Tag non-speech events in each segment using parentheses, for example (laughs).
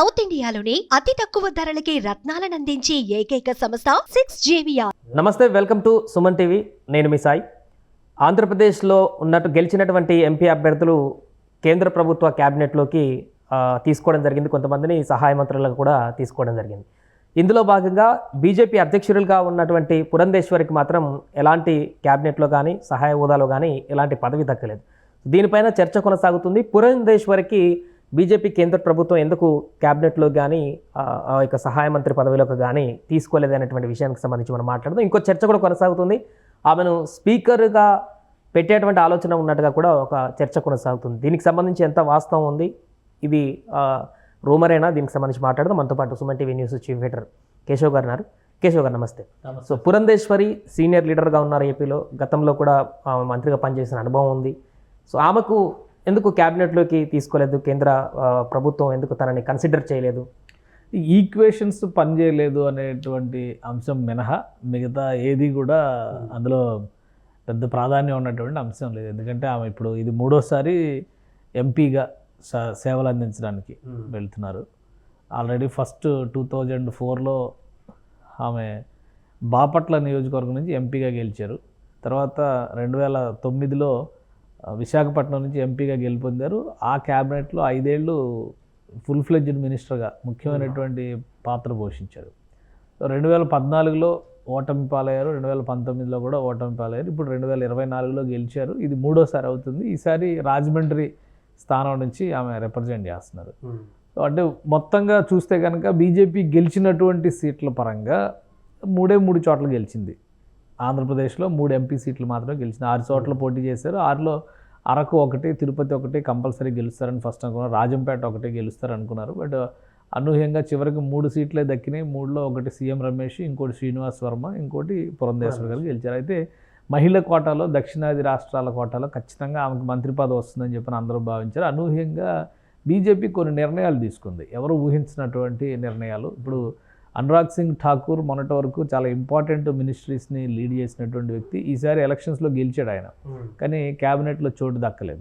South ఇండియాలోని అతి తక్కువ ధరలకి రత్నాలను అందించే ఏకైక సంస్థ సిక్స్ జేవిఆర్. నమస్తే వెల్కమ్ టు సుమన్ టీవీ. నేను మీ సాయి. ఆంధ్రప్రదేశ్లో ఉన్నట్టు గెలిచినటువంటి ఎంపీ అభ్యర్థులు కేంద్ర ప్రభుత్వ క్యాబినెట్లోకి తీసుకోవడం జరిగింది. కొంతమందిని సహాయ మంత్రులకు కూడా తీసుకోవడం జరిగింది. ఇందులో భాగంగా బీజేపీ అధ్యక్షులుగా ఉన్నటువంటి పురంధేశ్వరికి మాత్రం ఎలాంటి క్యాబినెట్లో కానీ సహాయ హోదాలో కానీ ఎలాంటి పదవి దక్కలేదు. దీనిపైన చర్చ కొనసాగుతుంది. పురంధేశ్వరికి బీజేపీ కేంద్ర ప్రభుత్వం ఎందుకు క్యాబినెట్లో కానీ ఆ యొక్క సహాయ మంత్రి పదవిలోకి కానీ తీసుకోలేదు అనేటువంటి విషయానికి సంబంధించి మనం మాట్లాడదాం. ఇంకో చర్చ కూడా కొనసాగుతుంది. ఆమెను స్పీకర్గా పెట్టేటువంటి ఆలోచన ఉన్నట్టుగా కూడా ఒక చర్చ కొనసాగుతుంది. దీనికి సంబంధించి ఎంత వాస్తవం ఉంది? ఇది రూమరేనా? దీనికి సంబంధించి మాట్లాడదాం. మనతో పాటు Suman TV news chief editor Keshav గారు ఉన్నారు. కేశవ్ గారు నమస్తే. సో పురంధేశ్వరి సీనియర్ లీడర్గా ఉన్నారు ఏపీలో. గతంలో కూడా మంత్రిగా పనిచేసిన అనుభవం ఉంది. సో ఆమెకు ఎందుకు క్యాబినెట్లోకి తీసుకోలేదు? కేంద్ర ప్రభుత్వం ఎందుకు తనని కన్సిడర్ చేయలేదు? ఈక్వేషన్స్ పనిచేయలేదు అనేటువంటి అంశం మినహా. మిగతా ఏది కూడా అందులో పెద్ద ప్రాధాన్యం ఉన్నటువంటి అంశం లేదు. ఎందుకంటే ఆమె ఇప్పుడు ఇది మూడోసారి ఎంపీగా స- సేవలు అందించడానికి వెళ్తున్నారు. ఆల్రెడీ ఫస్ట్ టూ థౌజండ్ ఫోర్లో ఆమె బాపట్ల నియోజకవర్గం నుంచి ఎంపీగా గెలిచారు. తర్వాత రెండు వేల తొమ్మిదిలో విశాఖపట్నం నుంచి ఎంపీగా గెలుపొందారు. ఆ క్యాబినెట్లో ఐదేళ్ళు ఫుల్ ఫ్లెడ్జ్డ్ మినిస్టర్గా ముఖ్యమైనటువంటి పాత్ర పోషించారు. రెండు వేల పద్నాలుగులో ఓటమి పాలయ్యారు. రెండు వేల పంతొమ్మిదిలో కూడా ఓటమి పాలయ్యారు. ఇప్పుడు రెండు వేల ఇరవై నాలుగులో గెలిచారు. ఇది మూడోసారి అవుతుంది. ఈసారి రాజమండ్రి స్థానం నుంచి ఆమె రిప్రజెంట్ చేస్తున్నారు. సో అంటే మొత్తంగా చూస్తే కనుక బీజేపీ గెలిచినటువంటి సీట్ల పరంగా మూడే మూడు చోట్ల గెలిచింది. ఆంధ్రప్రదేశ్లో మూడు ఎంపీ సీట్లు మాత్రమే గెలిచింది. ఆరు చోట్ల పోటీ చేశారు. ఆరులో అరకు ఒకటి తిరుపతి ఒకటి కంపల్సరీ గెలుస్తారని ఫస్ట్ అనుకున్నారు. రాజంపేట ఒకటి గెలుస్తారు అనుకున్నారు బట్ అనూహ్యంగా చివరికి మూడు సీట్లే దక్కినాయి. మూడులో ఒకటి సీఎం రమేష్ ఇంకోటి శ్రీనివాస్ వర్మ ఇంకోటి పురంధేశ్వర్ గారు గెలిచారు. అయితే మహిళ కోటాలో దక్షిణాది రాష్ట్రాల కోటాలో ఖచ్చితంగా ఆమెకు మంత్రి పదవి వస్తుందని చెప్పని అందరూ భావించారు. అనూహ్యంగా బీజేపీ కొన్ని నిర్ణయాలు తీసుకుంది. ఎవరు ఊహించినటువంటి నిర్ణయాలు? ఇప్పుడు అనురాగ్ సింగ్ ఠాకూర్ మొన్నటి వరకు చాలా ఇంపార్టెంట్ మినిస్ట్రీస్ని లీడ్ చేసినటువంటి వ్యక్తి. ఈసారి ఎలక్షన్స్లో గెలిచాడు ఆయన. కానీ క్యాబినెట్లో చోటు దక్కలేదు.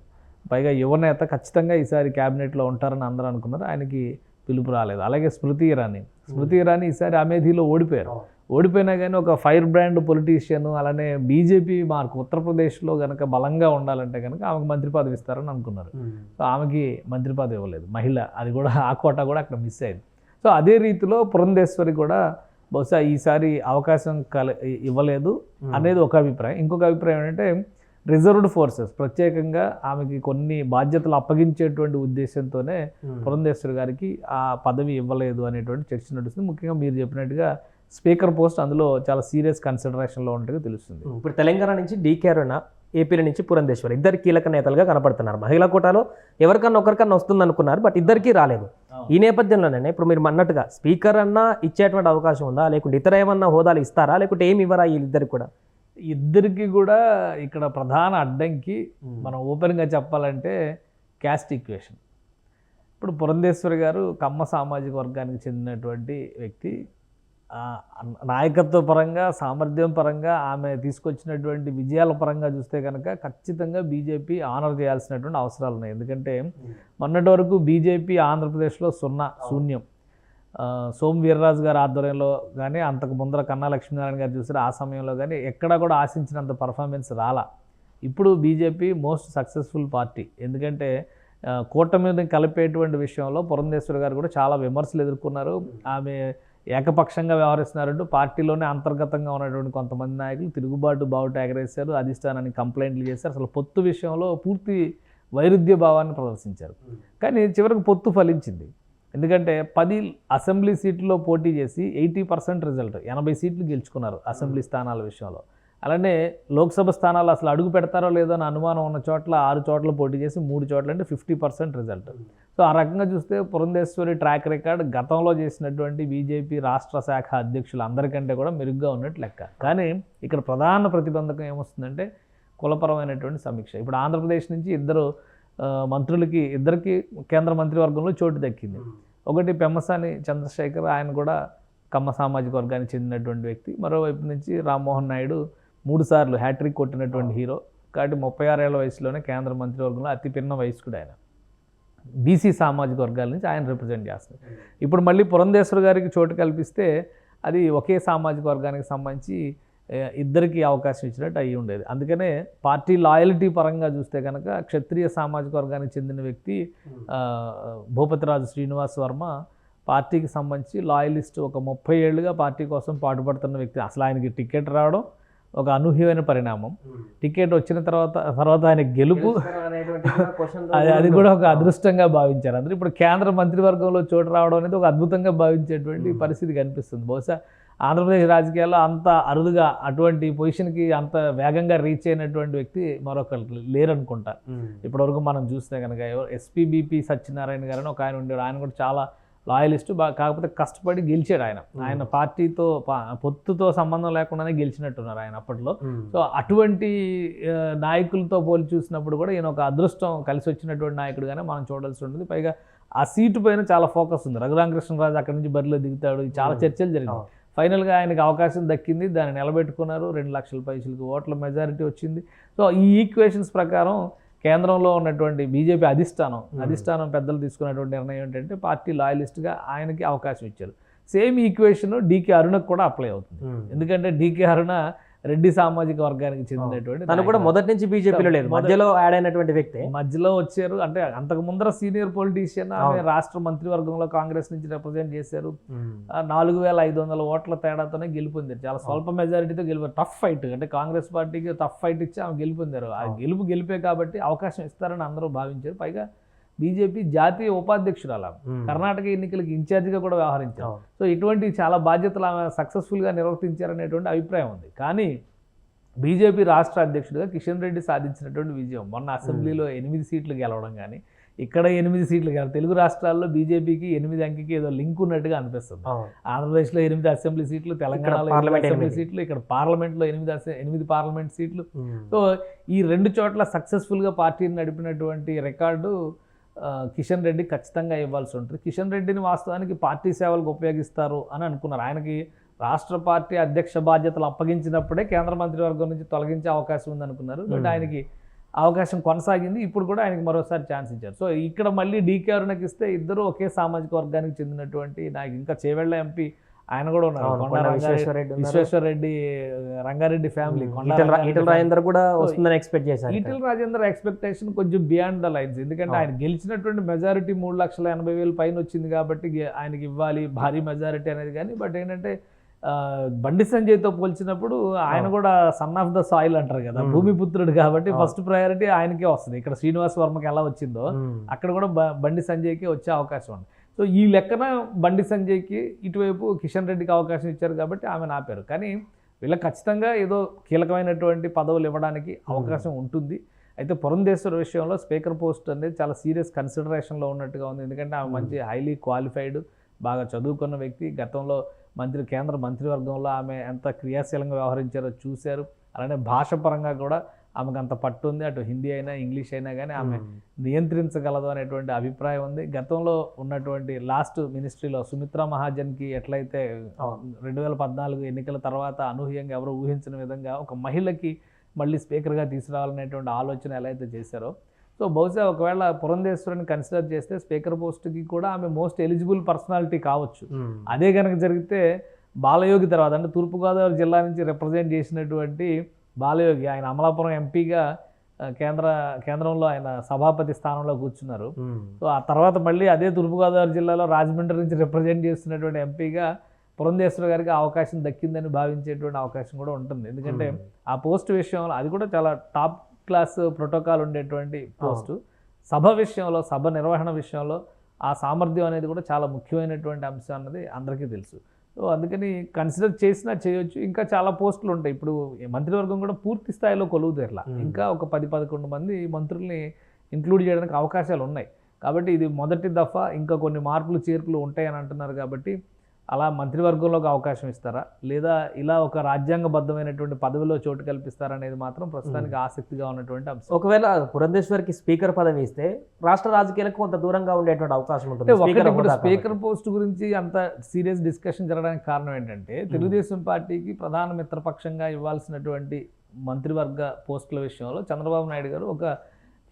పైగా యువనేత ఖచ్చితంగా ఈసారి క్యాబినెట్లో ఉంటారని అందరూ అనుకున్నారు. ఆయనకి పిలుపు రాలేదు. అలాగే స్మృతి ఇరానీ. స్మృతి ఇరానీ ఈసారి అమేథీలో ఓడిపోయారు. ఓడిపోయినా కానీ ఒక ఫైర్ బ్రాండ్ పొలిటీషియన్ అలానే బీజేపీ మార్కు ఉత్తరప్రదేశ్లో కనుక బలంగా ఉండాలంటే కనుక ఆమెకు మంత్రి పదవి ఇస్తారని అనుకున్నారు. సో ఆమెకి మంత్రి పదవి ఇవ్వలేదు. మహిళ అది కూడా ఆ కోట కూడా అక్కడ మిస్ అయింది. సో అదే రీతిలో పురంధేశ్వరి కూడా బహుశా ఈసారి అవకాశం కల ఇవ్వలేదు అనేది ఒక అభిప్రాయం. ఇంకొక అభిప్రాయం ఏంటంటే రిజర్వ్డ్ ఫోర్సెస్ ప్రత్యేకంగా ఆమెకి కొన్ని బాధ్యతలు అప్పగించేటువంటి ఉద్దేశంతోనే పురంధేశ్వరి గారికి ఆ పదవి ఇవ్వలేదు అనేటువంటి చర్చ నడుస్తుంది. ముఖ్యంగా మీరు చెప్పినట్టుగా స్పీకర్ పోస్ట్ అందులో చాలా సీరియస్ కన్సిడరేషన్లో ఉంటుందో తెలుస్తుంది. ఇప్పుడు తెలంగాణ నుంచి డీకే అరుణ ఏపీల నుంచి పురంధేశ్వర్. ఇద్దరు కీలక నేతలుగా కనపడుతున్నారు. మహిళా కోటాలో ఎవరికన్నా ఒకరికన్నా వస్తుంది అనుకున్నారు బట్ ఇద్దరికీ రాలేదు. ఈ నేపథ్యంలోనే ఇప్పుడు మీరు అన్నట్టుగా స్పీకర్ అన్నా ఇచ్చేటువంటి అవకాశం ఉందా? లేకుంటే ఇతర ఏమన్నా హోదాలు ఇస్తారా? లేకుంటే ఏమి ఇవ్వరా వీళ్ళిద్దరికి కూడా? ఇద్దరికి కూడా ఇక్కడ ప్రధాన అడ్డంకి మనం ఓపెన్గా చెప్పాలంటే క్యాస్ట్ ఈక్వేషన్. ఇప్పుడు పురంధేశ్వరి గారు కమ్మ సామాజిక వర్గానికి చెందినటువంటి వ్యక్తి నాయకత్వ పరంగా సామర్థ్యం పరంగా ఆమె తీసుకొచ్చినటువంటి విజయాల పరంగా చూస్తే కనుక ఖచ్చితంగా బీజేపీ ఆనర్ చేయాల్సినటువంటి అవసరాలు ఉన్నాయి. ఎందుకంటే మొన్నటి వరకు బీజేపీ ఆంధ్రప్రదేశ్లో సున్నా శూన్యం. సోము వీర్రాజు గారి ఆధ్వర్యంలో కానీ అంతకు ముందర కన్నా లక్ష్మీనారాయణ గారు చూసారు ఆ సమయంలో కానీ ఎక్కడా కూడా ఆశించినంత పర్ఫార్మెన్స్ రాలా. ఇప్పుడు బీజేపీ మోస్ట్ సక్సెస్ఫుల్ పార్టీ ఎందుకంటే కూటమిని కలిపేటువంటి విషయంలో పురంధేశ్వరి గారు కూడా చాలా విమర్శలు ఎదుర్కొన్నారు. ఆమె ఏకపక్షంగా వ్యవహరిస్తున్నారంటూ పార్టీలోనే అంతర్గతంగా ఉన్నటువంటి కొంతమంది నాయకులు తిరుగుబాటు బావుట ఎగరేశారు అధిష్టానాన్ని కంప్లైంట్లు చేశారు. అసలు పొత్తు విషయంలో పూర్తి వైరుధ్య భావాన్ని ప్రదర్శించారు. కానీ చివరికి పొత్తు ఫలించింది. ఎందుకంటే పది అసెంబ్లీ సీట్లో పోటీ చేసి ఎయిటీ పర్సెంట్ రిజల్ట్ ఎనభై సీట్లు గెలుచుకున్నారు అసెంబ్లీ స్థానాల విషయంలో. అలానే లోక్సభ స్థానాలు అసలు అడుగు పెడతారో లేదో అని అనుమానం ఉన్న చోట్ల ఆరు చోట్ల పోటీ చేసి మూడు చోట్ల అంటే ఫిఫ్టీ పర్సెంట్ రిజల్ట్. సో ఆ రకంగా చూస్తే పురంధేశ్వరి ట్రాక్ రికార్డ్ గతంలో చేసినటువంటి బీజేపీ రాష్ట్ర శాఖ అధ్యక్షులు అందరికంటే కూడా మెరుగ్గా ఉన్నట్టు లెక్క. కానీ ఇక్కడ ప్రధాన ప్రతిబంధకం ఏమొస్తుందంటే కులపరమైనటువంటి సమీక్ష. ఇప్పుడు ఆంధ్రప్రదేశ్ నుంచి ఇద్దరు మంత్రులకి ఇద్దరికి కేంద్ర మంత్రివర్గంలో చోటు దక్కింది. ఒకటి పెమ్మసాని చంద్రశేఖర్ ఆయన కూడా కమ్మ సామాజిక వర్గానికి చెందినటువంటి వ్యక్తి. మరోవైపు నుంచి రామ్మోహన్ నాయుడు మూడు సార్లు హ్యాట్రిక్ కొట్టినటువంటి హీరో. కాబట్టి ముప్పై ఆరేళ్ళ వయసులోనే కేంద్ర మంత్రివర్గంలో అతి పిన్న వయస్కుడు ఆయన. బీసీ సామాజిక వర్గాల నుంచి ఆయన రిప్రజెంట్ చేస్తారు ఇప్పుడు మళ్ళీ పురంధేశ్వర్ గారికి చోటు కల్పిస్తే అది ఒకే సామాజిక వర్గానికి సంబంధించి ఇద్దరికి అవకాశం ఇచ్చినట్టు అయ్యి ఉండేది. అందుకనే పార్టీ లాయల్టీ పరంగా చూస్తే కనుక క్షత్రియ సామాజిక వర్గానికి చెందిన వ్యక్తి ఆ, భూపతిరాజు శ్రీనివాస్ వర్మ పార్టీకి సంబంధించి లాయలిస్ట్ ఒక ముప్పై ఏళ్ళుగా పార్టీ కోసం పాటుపడుతున్న వ్యక్తి. అసలు ఆయనకి టికెట్ రావడం ఒక అనూహ్యమైన పరిణామం. టికెట్ వచ్చిన తర్వాత తర్వాత ఆయన గెలుపు (laughs) అది అది కూడా ఒక అదృష్టంగా భావించారు. అందరూ ఇప్పుడు కేంద్ర మంత్రివర్గంలో చోటు రావడం అనేది ఒక అద్భుతంగా భావించేటువంటి పరిస్థితి కనిపిస్తుంది. బహుశా ఆంధ్రప్రదేశ్ రాజకీయాల్లో అంత అరుదుగా అటువంటి పొజిషన్కి అంత వేగంగా రీచ్ అయినటువంటి వ్యక్తి మరొకరు లేరనుకుంటా. ఇప్పటివరకు మనం చూస్తే కనుక ఎస్పీబీపీ సత్యనారాయణ గారు అని ఒక ఆయన ఉండేవాడు ఆయన కూడా చాలా లాయలిస్ట్ బాగా కాకపోతే కష్టపడి గెలిచాడు ఆయన. ఆయన పార్టీతో పొత్తుతో సంబంధం లేకుండానే గెలిచినట్టున్నారు ఆయన అప్పట్లో. సో అటువంటి నాయకులతో పోలి చూసినప్పుడు కూడా ఈయన ఒక అదృష్టం కలిసి వచ్చినటువంటి నాయకుడుగానే మనం చూడాల్సి ఉంటుంది. పైగా ఆ సీటు పైన చాలా ఫోకస్ ఉంది. రఘురామకృష్ణరాజు అక్కడి నుంచి బరిలో దిగుతాడు. చాలా చర్చలు జరిగినాయి. ఫైనల్గా ఆయనకి అవకాశం దక్కింది. దాన్ని నిలబెట్టుకున్నారు. రెండు లక్షల పైసలకి ఓట్ల మెజారిటీ వచ్చింది. సో ఈ ఈక్వేషన్స్ ప్రకారం కేంద్రంలో ఉన్నటువంటి బీజేపీ అధిష్టానం అధిష్టానం పెద్దలు తీసుకున్నటువంటి నిర్ణయం ఏంటంటే పార్టీ లాయలిస్ట్గా ఆయనకి అవకాశం ఇచ్చారు. సేమ్ ఈక్వేషన్ డీకే అరుణకు కూడా అప్లై అవుతుంది. ఎందుకంటే డీకే అరుణ రెడ్డి సామాజిక వర్గానికి చెందినటువంటి తను కూడా. మొదటి నుంచి బీజేపీలో లేదు. మధ్యలో యాడ్ అయినటువంటి వ్యక్తి. మధ్యలో వచ్చారు. అంటే అంతకు ముందర సీనియర్ పొలిటీషియన్ ఆమె రాష్ట్ర మంత్రివర్గంలో కాంగ్రెస్ నుంచి రిప్రజెంట్ చేశారు. నాలుగు వేల ఐదు వందల ఓట్ల తేడాతోనే గెలుపొందారు. చాలా స్వల్ప మెజారిటీతో గెలిపారు. టఫ్ ఫైట్ అంటే కాంగ్రెస్ పార్టీకి టఫ్ ఫైట్ ఇచ్చి ఆమె గెలుపొందారు. ఆ గెలుపు గెలిపే కాబట్టి అవకాశం ఇస్తారని అందరూ భావించారు. పైగా బీజేపీ జాతీయ ఉపాధ్యక్షురాలు. కర్ణాటక ఎన్నికలకు ఇన్ఛార్జిగా కూడా వ్యవహరించారు. సో ఇటువంటి చాలా బాధ్యతలు ఆమె సక్సెస్ఫుల్గా నిర్వర్తించారనేటువంటి అభిప్రాయం ఉంది. కానీ బీజేపీ రాష్ట్ర అధ్యక్షుడిగా కిషన్ రెడ్డి సాధించినటువంటి విజయం. మొన్న అసెంబ్లీలో ఎనిమిది సీట్లు గెలవడం కానీ ఇక్కడ ఎనిమిది సీట్లు గెలవడం తెలుగు రాష్ట్రాల్లో బీజేపీకి ఎనిమిది అంకెకి ఏదో లింక్ ఉన్నట్టుగా అనిపిస్తుంది. ఆంధ్రప్రదేశ్లో ఎనిమిది అసెంబ్లీ సీట్లు తెలంగాణలో ఎనిమిది అసెంబ్లీ. సీట్లు ఇక్కడ పార్లమెంట్లో ఎనిమిది ఎనిమిది పార్లమెంట్ సీట్లు. సో ఈ రెండు చోట్ల సక్సెస్ఫుల్గా పార్టీని నడిపినటువంటి రికార్డు కిషన్ రెడ్డి ఖచ్చితంగా ఇవ్వాల్సి ఉంటుంది. కిషన్ రెడ్డిని వాస్తవానికి పార్టీ సేవలకు ఉపయోగిస్తారు అని అనుకున్నారు. ఆయనకి రాష్ట్ర పార్టీ అధ్యక్ష బాధ్యతలు అప్పగించినప్పుడే కేంద్ర మంత్రివర్గం నుంచి తొలగించే అవకాశం ఉంది అనుకున్నారు. బట్. ఆయనకి అవకాశం కొనసాగింది. ఇప్పుడు కూడా ఆయనకి మరోసారి ఛాన్స్ ఇచ్చారు. సో ఇక్కడ మళ్ళీ డీకే అరుణకి ఇస్తే ఇద్దరు ఒకే సామాజిక వర్గానికి చెందినటువంటి నాకు ఇంకా చేవెళ్ళ ఎంపీ ఆయన కూడా ఉన్నారు విశ్వేశ్వరరెడ్డి ఉన్నారు. విశ్వేశ్వర రెడ్డి రంగారెడ్డి ఫ్యామిలీ కొండ ఈటల. రాజేందర్ కూడా వస్తుందని ఎక్స్పెక్ట్ చేశారు ఈటల రాజేందర్ ఎక్స్పెక్టేషన్ కొంచెం బియాండ్ ద లైన్స్ ఎందుకంటే ఆయన గెలిచినటువంటి మెజారిటీ మూడు లక్షల ఎనభై వేలు పైన వచ్చింది కాబట్టి ఆయనకి ఇవ్వాలి భారీ మెజారిటీ అనేది కానీ బట్ ఏంటంటే బండి సంజయ్తో పోల్చినప్పుడు ఆయన కూడా సన్ ఆఫ్ ద సాయిల్ అంటారు కదా. భూమిపుత్రుడు కాబట్టి. ఫస్ట్ ప్రయారిటీ ఆయనకే వస్తుంది ఇక్కడ శ్రీనివాస్ వర్మకి ఎలా వచ్చిందో. అక్కడ కూడా బండి సంజయ్కి వచ్చే అవకాశం ఉంది సో ఈ లెక్కన బండి సంజయ్కి ఇటువైపు కిషన్ రెడ్డికి అవకాశం ఇచ్చారు కాబట్టి ఆమె ఆపారు. కానీ వీళ్ళకి ఖచ్చితంగా ఏదో కీలకమైనటువంటి పదవులు ఇవ్వడానికి అవకాశం ఉంటుంది. అయితే పురంధేశ్వర విషయంలో స్పీకర్ పోస్ట్ అనేది చాలా సీరియస్ కన్సిడరేషన్లో ఉన్నట్టుగా ఉంది. ఎందుకంటే ఆమె మంచి హైలీ క్వాలిఫైడ్ బాగా చదువుకున్న వ్యక్తి. గతంలో మంత్రి కేంద్ర మంత్రివర్గంలో ఆమె ఎంత క్రియాశీలంగా వ్యవహరించారో చూశారు. అలానే భాష పరంగా కూడా ఆమెకు అంత పట్టు ఉంది అటు హిందీ అయినా ఇంగ్లీష్ అయినా కానీ ఆమె. నియంత్రించగలదు అనేటువంటి అభిప్రాయం ఉంది గతంలో ఉన్నటువంటి లాస్ట్ మినిస్ట్రీలో సుమిత్రా మహాజన్కి ఎట్లయితే రెండు వేల పద్నాలుగు ఎన్నికల తర్వాత అనూహ్యంగా ఎవరు ఊహించిన విధంగా ఒక మహిళకి మళ్ళీ స్పీకర్గా తీసుకురావాలనేటువంటి ఆలోచన ఎలా అయితే చేశారో సో బహుశా ఒకవేళ పురంధేశ్వరిని కన్సిడర్ చేస్తే స్పీకర్ పోస్ట్కి కూడా ఆమె మోస్ట్ ఎలిజిబుల్ పర్సనాలిటీ కావచ్చు. అదే కనుక జరిగితే బాలయోగి తర్వాత అంటే తూర్పుగోదావరి జిల్లా నుంచి రిప్రజెంట్ చేసినటువంటి బాలయోగి ఆయన అమలాపురం ఎంపీగా కేంద్ర కేంద్రంలో ఆయన సభాపతి స్థానంలో కూర్చున్నారు. సో ఆ తర్వాత మళ్ళీ అదే తూర్పుగోదావరి జిల్లాలో రాజమండ్రి నుంచి రిప్రజెంట్ చేస్తున్నటువంటి ఎంపీగా పురంధేశ్వర గారికి అవకాశం దక్కిందని భావించేటువంటి అవకాశం కూడా ఉంటుంది. ఎందుకంటే. ఆ పోస్ట్ విషయంలో అది కూడా చాలా టాప్ క్లాస్ ప్రోటోకాల్ ఉండేటువంటి పోస్టు. సభ విషయంలో సభ నిర్వహణ విషయంలో ఆ సామర్థ్యం అనేది కూడా చాలా ముఖ్యమైనటువంటి అంశం అన్నది అందరికీ తెలుసు. సో అందుకని కన్సిడర్ చేసినా చేయొచ్చు. ఇంకా చాలా పోస్టులు ఉంటాయి. ఇప్పుడు మంత్రివర్గం కూడా పూర్తి స్థాయిలో కొలువు తీరలా Hmm. ఇంకా ఒక పది పదకొండు మంది మంత్రుల్ని ఇంక్లూడ్ చేయడానికి అవకాశాలు ఉన్నాయి. కాబట్టి ఇది మొదటి దఫా ఇంకా కొన్ని మార్పులు చేర్పులు ఉంటాయని అంటున్నారు కాబట్టి అలా మంత్రివర్గంలోకి అవకాశం ఇస్తారా? లేదా ఇలా ఒక రాజ్యాంగబద్ధమైనటువంటి పదవిలో చోటు కల్పిస్తారా అనేది మాత్రం ప్రస్తుతానికి ఆసక్తిగా ఉన్నటువంటి అంశం. ఒకవేళ పురంధేశ్వర్కి స్పీకర్ పదవి ఇస్తే రాష్ట్ర రాజకీయాలకు కొంత దూరంగా ఉండేటువంటి అవకాశం ఉంటుంది. స్పీకర్. పోస్ట్ గురించి అంత సీరియస్ డిస్కషన్ జరగడానికి కారణం ఏంటంటే తెలుగుదేశం పార్టీకి ప్రధాన మిత్రపక్షంగా ఇవ్వాల్సినటువంటి మంత్రివర్గ పోస్టుల విషయంలో చంద్రబాబు నాయుడు గారు ఒక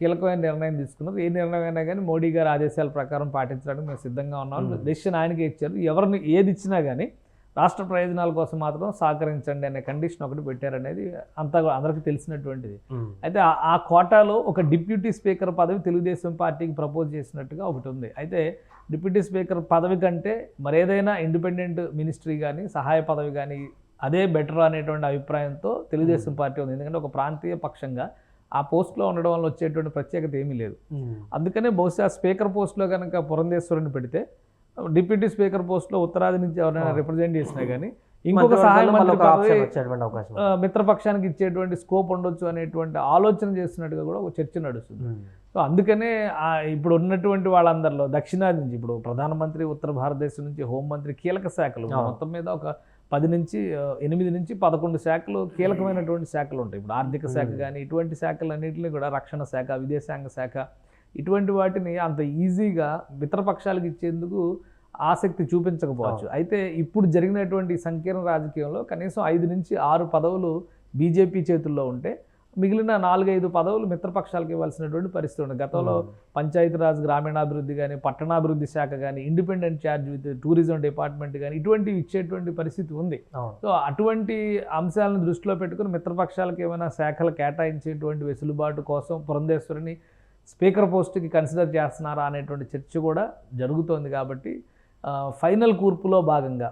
కీలకమైన నిర్ణయం తీసుకున్నారు. ఏ నిర్ణయం అయినా కానీ మోడీ గారి ఆదేశాల ప్రకారం పాటించడానికి మేము సిద్ధంగా ఉన్నాం. డెసిషన్ ఆయనకే ఇచ్చారు. ఎవరిని ఏది ఇచ్చినా కానీ రాష్ట్ర ప్రయోజనాల కోసం మాత్రం సహకరించండి అనే కండిషన్ ఒకటి పెట్టారనేది అంతా అందరికీ తెలిసినటువంటిది. అయితే ఆ- ఆ కోటాలో ఒక డిప్యూటీ స్పీకర్ పదవి తెలుగుదేశం పార్టీకి ప్రపోజ్ చేసినట్టుగా ఒకటి ఉంది. అయితే డిప్యూటీ స్పీకర్ పదవి కంటే మరేదైనా ఇండిపెండెంట్ మినిస్ట్రీ కానీ సహాయ పదవి కానీ అదే బెటర్ అనేటువంటి అభిప్రాయంతో తెలుగుదేశం పార్టీ ఉంది. ఎందుకంటే ఒక ప్రాంతీయ పక్షంగా ఆ పోస్ట్లో ఉండడం వల్ల వచ్చేటువంటి ప్రత్యేకత ఏమీ లేదు. అందుకనే బహుశా స్పీకర్ పోస్ట్లో కనుక పురంధేశ్వరుని పెడితే డిప్యూటీ స్పీకర్ పోస్ట్లో ఉత్తరాది నుంచి ఎవరైనా. రిప్రజెంట్ చేసినా కానీ ఇంకొక సహాయ మిత్రపక్షానికి ఇచ్చేటువంటి స్కోప్ ఉండొచ్చు అనేటువంటి ఆలోచన చేస్తున్నట్టుగా కూడా ఒక చర్చ నడుస్తుంది. సో అందుకనే ఆ ఇప్పుడు ఉన్నటువంటి వాళ్ళందరిలో దక్షిణాది నుంచి ఇప్పుడు ప్రధానమంత్రి ఉత్తర భారతదేశం నుంచి హోంమంత్రి కీలక శాఖలు. మొత్తం మీద ఒక పది నుంచి ఎనిమిది నుంచి పదకొండు శాఖలు కీలకమైనటువంటి శాఖలు ఉంటాయి. ఇప్పుడు ఆర్థిక శాఖ. కానీ ఇటువంటి శాఖలన్నింటినీ కూడా రక్షణ శాఖ విదేశాంగ శాఖ ఇటువంటి వాటిని అంత ఈజీగా మిత్రపక్షాలకు ఇచ్చేందుకు ఆసక్తి చూపించకపోవచ్చు. అయితే ఇప్పుడు జరిగినటువంటి సంకీర్ణ రాజకీయంలో కనీసం ఐదు నుంచి ఆరు పదవులు బీజేపీ చేతుల్లో ఉంటే మిగిలిన నాలుగైదు పదవులు మిత్రపక్షాలకు ఇవ్వాల్సినటువంటి పరిస్థితి ఉంది. గతంలో పంచాయతీరాజ్ గ్రామీణాభివృద్ధి కానీ పట్టణాభివృద్ధి శాఖ కానీ independent charge with tourism department కానీ ఇటువంటివి ఇచ్చేటువంటి పరిస్థితి ఉంది. సో అటువంటి అంశాలను దృష్టిలో పెట్టుకుని మిత్రపక్షాలకు ఏమైనా శాఖలు కేటాయించేటువంటి వెసులుబాటు కోసం పురంధేశ్వరిని స్పీకర్ పోస్ట్కి కన్సిడర్ చేస్తున్నారా అనేటువంటి చర్చ కూడా జరుగుతోంది కాబట్టి ఫైనల్ కూర్పులో భాగంగా.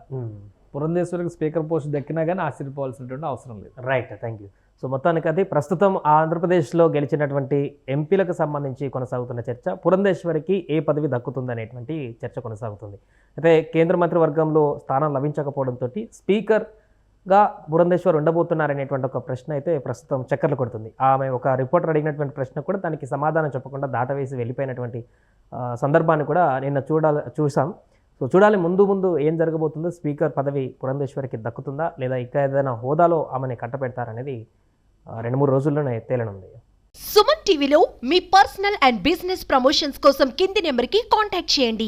పురంధేశ్వరికి స్పీకర్ పోస్ట్ దక్కినా కానీ ఆశ్చర్యపోవాల్సినటువంటి అవసరం లేదు. రైట్ థ్యాంక్ యూ సో మొత్తానికి అది ప్రస్తుతం ఆంధ్రప్రదేశ్లో గెలిచినటువంటి ఎంపీలకు సంబంధించి కొనసాగుతున్న చర్చ పురంధేశ్వరికి ఏ పదవి దక్కుతుంది అనేటువంటి చర్చ కొనసాగుతుంది. అయితే కేంద్ర మంత్రివర్గంలో స్థానం లభించకపోవడంతో స్పీకర్గా పురంధేశ్వర్ ఉండబోతున్నారనేటువంటి ఒక ప్రశ్న అయితే ప్రస్తుతం చక్కర్లు కొడుతుంది. ఆమె ఒక రిపోర్టర్ అడిగినటువంటి ప్రశ్న కూడా దానికి సమాధానం చెప్పకుండా దాటవేసి వెళ్ళిపోయినటువంటి సందర్భాన్ని కూడా నిన్న చూడాల చూసాం సో చూడాలి ముందు ముందు ఏం జరగబోతుందో స్పీకర్ పదవి పురంధేశ్వరికి దక్కుతుందా లేదా ఇంకా ఏదైనా హోదాలో ఆమెని కట్టబెడతారనేది రెండు మూడు రోజుల్లోనే తేలనుంది. సుమన్ టీవీలో మీ పర్సనల్ అండ్ బిజినెస్ ప్రమోషన్స్ కోసం కింది నెంబర్కి కాంటాక్ట్ చేయండి.